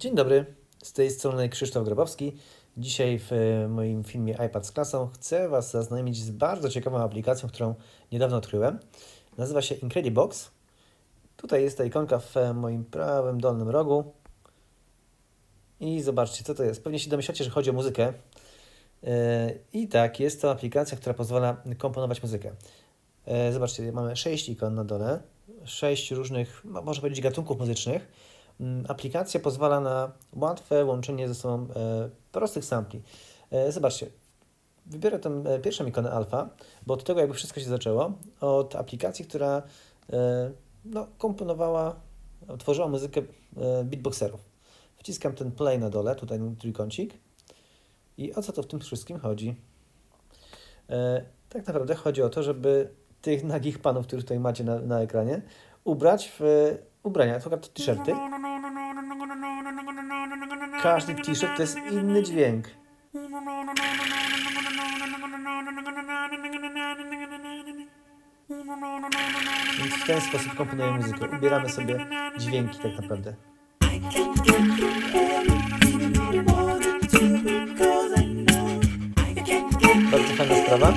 Dzień dobry, z tej strony Krzysztof Grabowski. Dzisiaj w e, moim filmie iPad z klasą chcę Was zaznajomić z bardzo ciekawą aplikacją, którą niedawno odkryłem. Nazywa się Incredibox. Tutaj jest ta ikonka w e, moim prawym dolnym rogu. I zobaczcie, co to jest. Pewnie się domyślacie, że chodzi o muzykę. E, I tak, jest to aplikacja, która pozwala komponować muzykę. Zobaczcie, mamy 6 ikon na dole, 6 różnych, mo- można powiedzieć, gatunków muzycznych. Mm, Aplikacja pozwala na łatwe łączenie ze sobą e, prostych sampli. E, Zobaczcie, wybiorę tę e, pierwszą ikonę alfa, bo od tego jakby wszystko się zaczęło, od aplikacji, która no, komponowała, tworzyła muzykę beatboxerów. Wciskam ten play na dole, tutaj ten trójkącik i o co to w tym wszystkim chodzi? Tak naprawdę chodzi o to, żeby tych nagich panów, których tutaj macie na, na ekranie, ubrać w ubrania, na przykład t-shirty. Każdy t-shirt to jest inny dźwięk. Więc w ten sposób komponujemy muzykę. Ubieramy sobie dźwięki tak naprawdę. Bardzo fajna sprawa.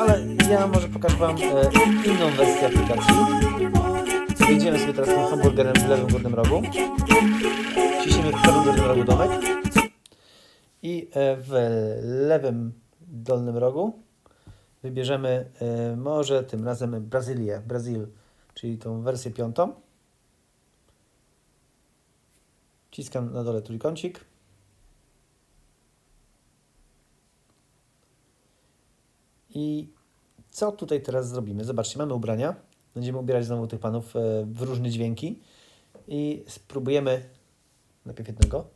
Ale ja może pokażę Wam e, inną wersję aplikacji. Wejdziemy sobie teraz tym hamburgerem w lewym górnym rogu. Wciśniemy w prawym górnym rogu domek. I e, w lewym dolnym rogu wybierzemy e, może tym razem Brazylię, Brazil, czyli tą wersję piątą. Wciskam na dole trójkącik. I co tutaj teraz zrobimy? Zobaczcie, mamy ubrania. Będziemy ubierać znowu tych panów e, w różne dźwięki. I spróbujemy najpierw jednego.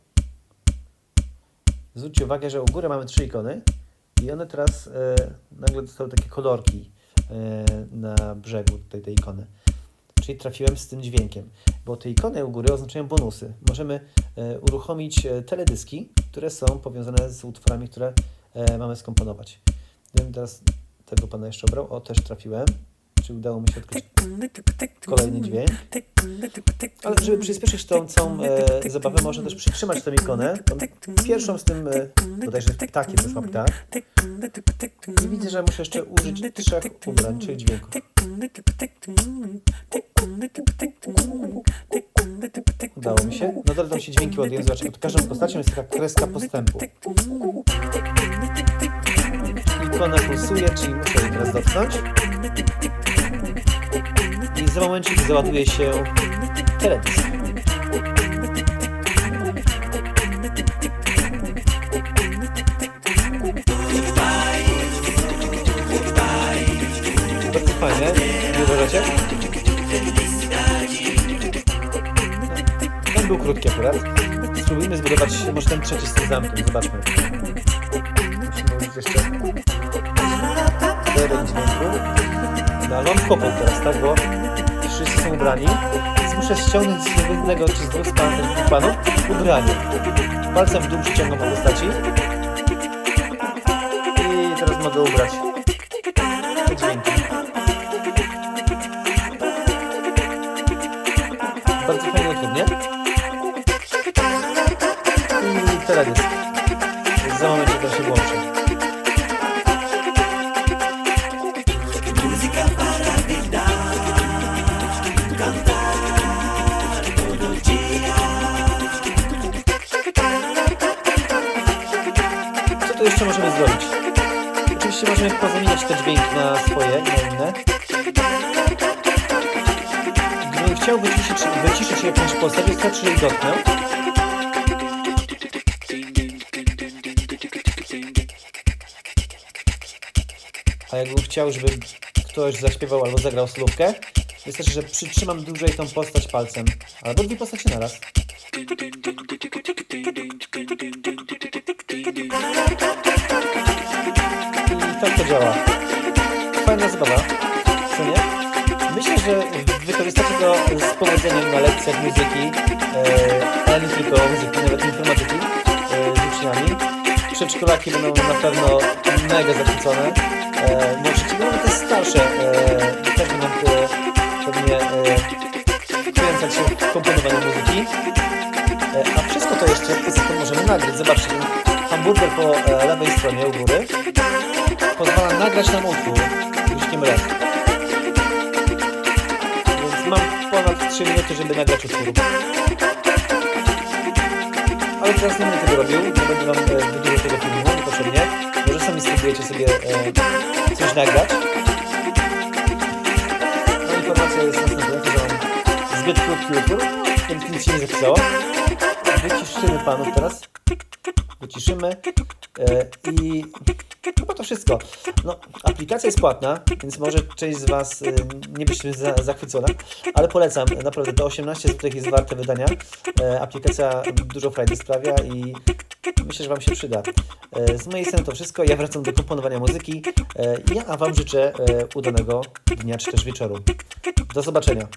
Zwróćcie uwagę, że u góry mamy trzy ikony i one teraz e, nagle dostały takie kolorki e, na brzegu tej, tej ikony. Czyli trafiłem z tym dźwiękiem, bo te ikony u góry oznaczają bonusy. Możemy uruchomić teledyski, które są powiązane z utworami, które mamy skomponować. Gdybym teraz tego pana jeszcze obrał, o też trafiłem. Czy udało mi się odkryć kolejny dźwięk? Ale żeby przyspieszyć tą całą e, zabawę, można też przytrzymać tę ikonę. Pierwszą z tym, e, bodajże ptakiem, to ptak. I widzę, że muszę jeszcze użyć trzech ubrań, czyli dźwięków. Udało mi się. Nadal tam się dźwięki ładują. Zobaczcie, pod każdą postacią jest taka kreska postępu. Ikona pulsuje, czyli muszę jej teraz dotknąć. I za momencik załaduje się teledysk. Bardzo fajnie, nie uważacie? Ten był krótki akurat. Spróbujmy zbudować może ten trzeci z tym zamkiem. Zobaczmy. Musimy jeszcze No, ale mam kłopot teraz, tak? Bo wszyscy są ubrani. Więc muszę ściągnąć z jednego czy z dwóch panów, z ubranie. Palcem w dół przyciągam po postaci. I teraz mogę ubrać dźwięki. Bardzo fajny utwór, nie? I teledysk. Za Tu jeszcze możemy zrobić? Oczywiście możemy pozamieniać te dźwięki na swoje, na inne. Gdybym chciał wyciszyć, wyciszyć jakąś postać, wystarczy, że dotknę. A jakbym chciał, żeby ktoś zaśpiewał albo zagrał solówkę, wystarczy, że przytrzymam dłużej tą postać palcem. Albo dwie postacie naraz. I tak to działa. Fajna zabawa, co nie? Myślę, że wykorzystacie to z powodzeniem na lekcjach muzyki, e, ale nie tylko muzyki, nawet informatyki e, z uczniami. Przedszkolaki będą na pewno mega zachwycone. E, nauczyciele, nawet te starsze, e, e, e, wkręcać się w komponowanie muzyki. E, A wszystko to jeszcze poza tym możemy nagrać. Zobaczcie, hamburger po e, lewej stronie u góry pozwala nagrać nam utwór guzikiem ręki. Więc mam ponad 3 minuty, żeby nagrać utwór. Ale teraz nie będę tego robił, nie będę wam e, wydłużał tego filmu niepotrzebnie. Może sami spróbujecie sobie e, coś nagrać. No informacja jest mam zbyt krótki utwór, więc nic się nie zapisało. Wyciszymy panów teraz. Wyciszymy. E, I chyba to wszystko. No, aplikacja jest płatna, więc może część z Was e, nie być za, zachwycona, ale polecam. Naprawdę to 18 zł jest warte wydania. E, aplikacja dużo frajdy sprawia i myślę, że Wam się przyda. E, z mojej strony to wszystko. Ja wracam do komponowania muzyki. E, ja Wam życzę e, udanego dnia czy też wieczoru. Do zobaczenia.